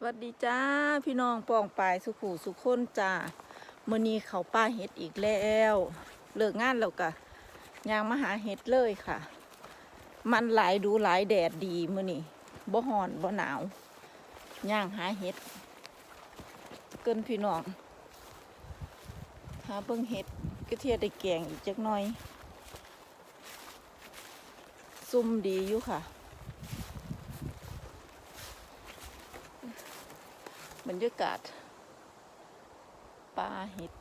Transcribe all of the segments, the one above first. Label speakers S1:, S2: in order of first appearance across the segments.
S1: สวัสดีจ้าพี่น้องปองปลายสุขูสุขคนจ้ามื่อนี้เขาป้าเห็ดอีกแล้วเลิกงานแล้วกะยางมาหาเห็ดเลยค่ะ มันหลายดูหลายแดดดีมื่อนี้บ่ฮ้อนบ่หนาวย่างหาเห็ด เกินพี่น้องหาเบิ่งเห็ดก็เทียได้แกงอีกจักหน่อยซุ่มดีอยู่ค่ะ บรรยากาศปลาเห็ด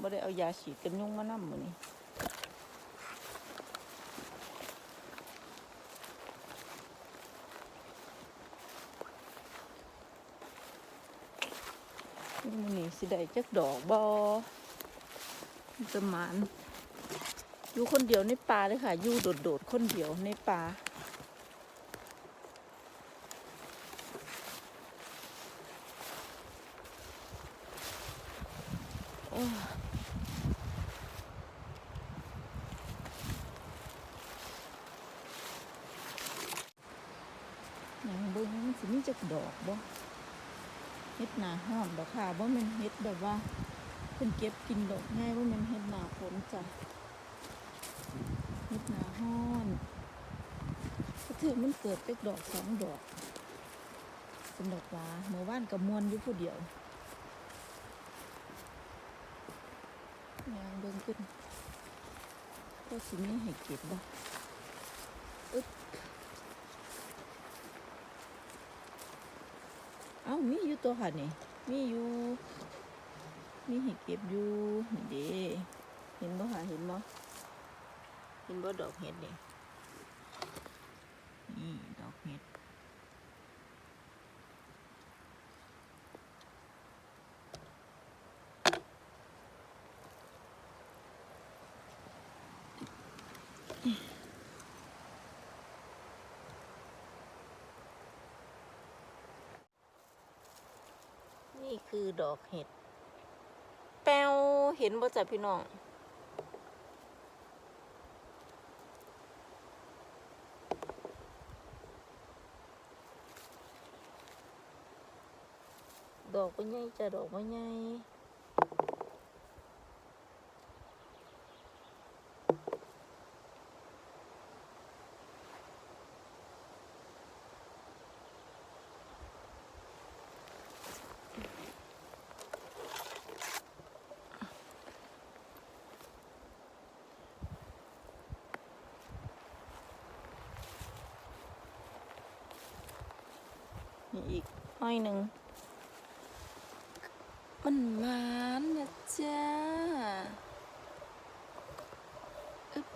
S1: บ่ได้เอายาฉีดกันยุงมานำมื้อนี้มื้อนี้สิได้จักดอกบ่จะมานอยู่คนเดียวในป่าเลยค่ะ อยู่โดดๆ คนเดียวในป่า อย่างเบิ่งมันสิมีจักดอกบ่เฮ็ดหนาห้อนดอกค่ะบ่แม่นเฮ็ดแบบว่าเพิ่นเก็บกินดอกง่ายบ่แม่นเฮ็ดหนาฝนจ้ะเฮ็ดหนาห้อนก็ถือมันเกิดจักดอกสองดอกสำดอกว่าเมื่อวานก็มวนอยู่ผู้เดียว ยางเบิ่งขึ้นก็สิมีให้เก็บบ่อึ๊บเอ้ามีอยู่ตัวค่ะนี่มีอยู่มีให้เก็บอยู่นี่เด้เห็นบ่ค่ะเห็นบ่เห็นบ่ดอกเห็ดนี่นี่ดอกเห็ด คือดอกเห็ด แป้วเห็นบ่จ้ะพี่น้อง ดอกบ่ใหญ่จ้ะดอกบ่ใหญ่ นี่อีกห้อยหนึ่ง มันมานนะจ๊ะอึ๊บ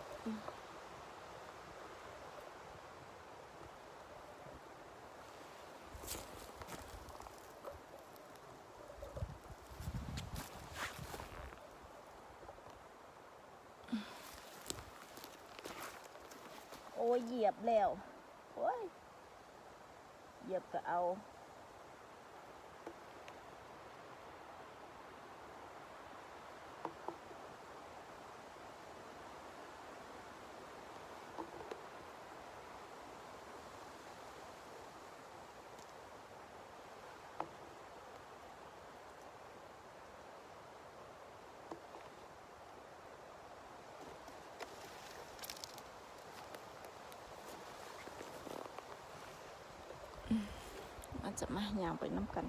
S1: โอ้ยเหยียบแล้ว เหยี សមាញ៉ាំវិញនំកិន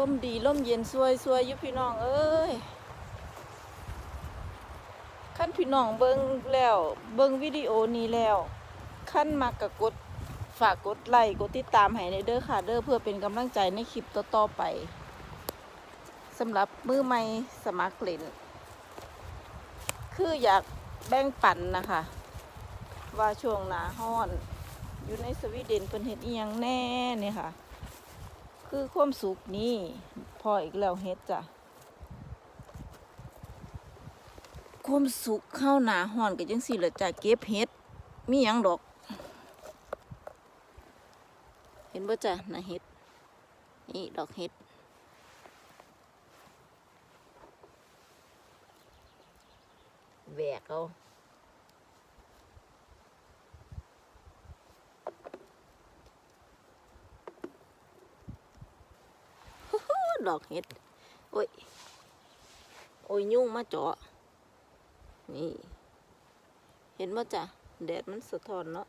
S1: ล่มดีล่มเย็นสวยสวยยู่พี่น้องเอ้ยขั้นพี่น้องเบิ้งแล้วเบิ้งวิดีโอนี้แล้วขั้นมากกับกดฝากกดไลค์กดติดตามให้ในเด้อค่ะเด้อเพื่อเป็นกำลังใจในคลิปต่อๆไปสำหรับมือใหม่สมัครเล่นคืออยากแบ่งปันนะคะ ว่าช่วงหนาฮ้อน อยู่ในสวีเดนเป็นเฮ็ดอียงแน่เนี่ยค่ะ คือความสุขนี่พออีกแล้วเฮ็ดจ้ะความสุขเข้าหนาฮ้อนก็จังสี่แหละจ้ะเก็บเฮ็ดมีหยังดอก เห็นบ่จ้ะนะเฮ็ดนี่ดอกเฮ็ดแหวกเอา ดอกเห็ด โอ้ย โอ้ยยุ่งมาเจาะ นี่ เห็นว่าจ้ะ แดดมันสะท้อนเนาะ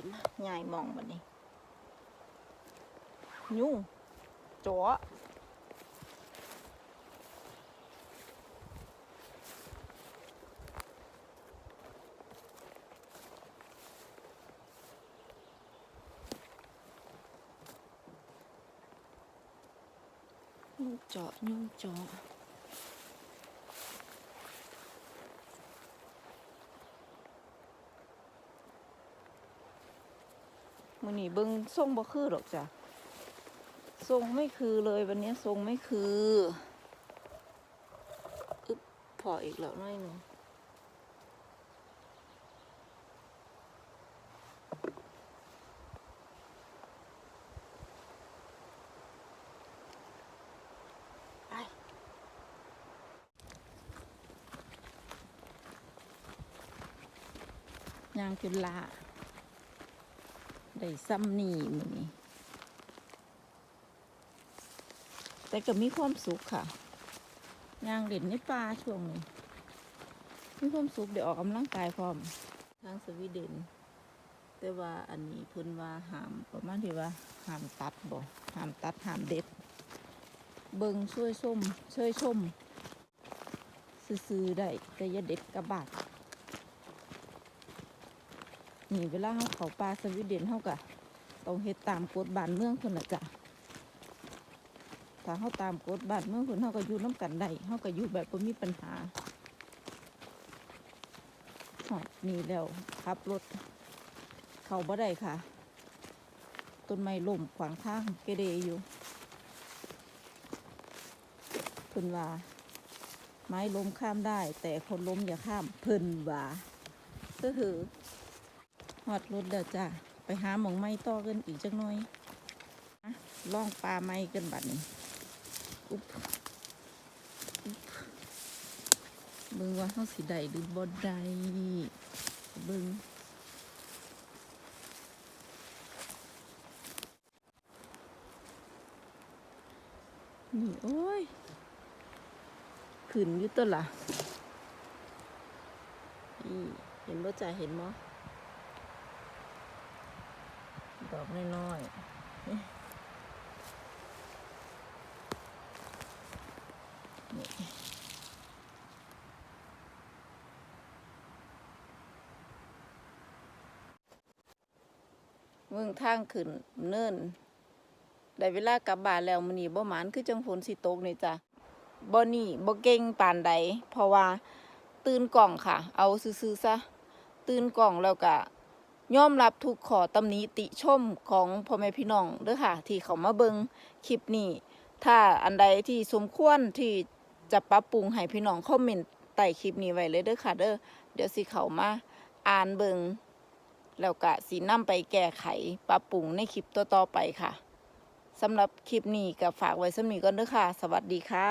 S1: อาจจะมาใหญ่มองบันนี้ยุ่งจ๋อยุ่งเจาะยุ่งเจาะ มือนี่เบิ้งทรงบ่คือหรอกจ้ะทรงไม่คือเลยวันนี้ทรงไม่คืออึ๊บพออีกแล้วหน้อยหนึ่งยางจุลา ได้ซ้ำนี่มือนี้แต่ก็มีความสุขค่ะย่างเด่นในป่าช่วงนี้มีความสุขเดี๋ยวออกกำลังกายพร้อมทางสวีเดนแต่ว่าอันนี้เพิ่นว่าหามประมาณที่ว่าหามตัดบ่หามตัดหามเด็ด เบิงช่วยส้มช่วยชมซื้อได้แต่ยาเด็ดกระบาด นี่เวลาเขาเขาปลาสวีเดนเขากะต้องเฮ็ดตามกฎบ้านเมืองคนละจ้ะถ้าเขาตามกฎบ้านเมืองคนเขาก็อยู่น้ำกันได้เขาก็อยู่แบบบ่มีปัญหาฮอดนี่แล้วขับรถ เข้าบ่ได้ค่ะ ต้นไม้ล่มขวางทางเกเรอยู่เพิ่นว่า ไม้ล้มข้ามได้ แต่คนล้มอย่าข้ามเพิ่นว่าก็คือ อดรถเด้อจ้าไปหาหมองไม้ต่อกันอีกจักหน่อยอะล่องปลาไม้กันบัดนี้อุ๊บอุ๊บเบิ่งว่าเขาสิได้หรือบ่ได้เบิ่งนี่โอ้ยขึ้นอยู่ตัวละนี่เห็นบ่จ้าเห็นมั้ ดอกน้อยๆนี่เมืองทางขึ้นเนินได้เวลากลับบ้านแล้วมื้อนี้บ่หมานคือจังฝนสิตกนี่จ้ะบ่นี่บ่เก่งปานใดเพราะว่าตื่นกล่องค่ะ เอาซื่อๆซะตื่นกล่องแล้วก็ ยอมรับทุกขอตำหนิติชมของพ่อแม่พี่น้องเด้อค่ะ ที่เขามาเบิงคลิปนี้ ถ้าอันใดที่สมควรที่จะปรับปรุงให้พี่น้องคอมเมนต์ใต้คลิปนี้ไว้เลยเด้อค่ะเด้อเดี๋ยวสิเขามาอ่านเบิงแล้วก็สินำไปแก้ไขปรับปรุงในคลิปต่อๆไปค่ะสำหรับคลิปนี้ก็ฝากไว้สำนีก่อนเด้อค่ะ สวัสดีค่ะ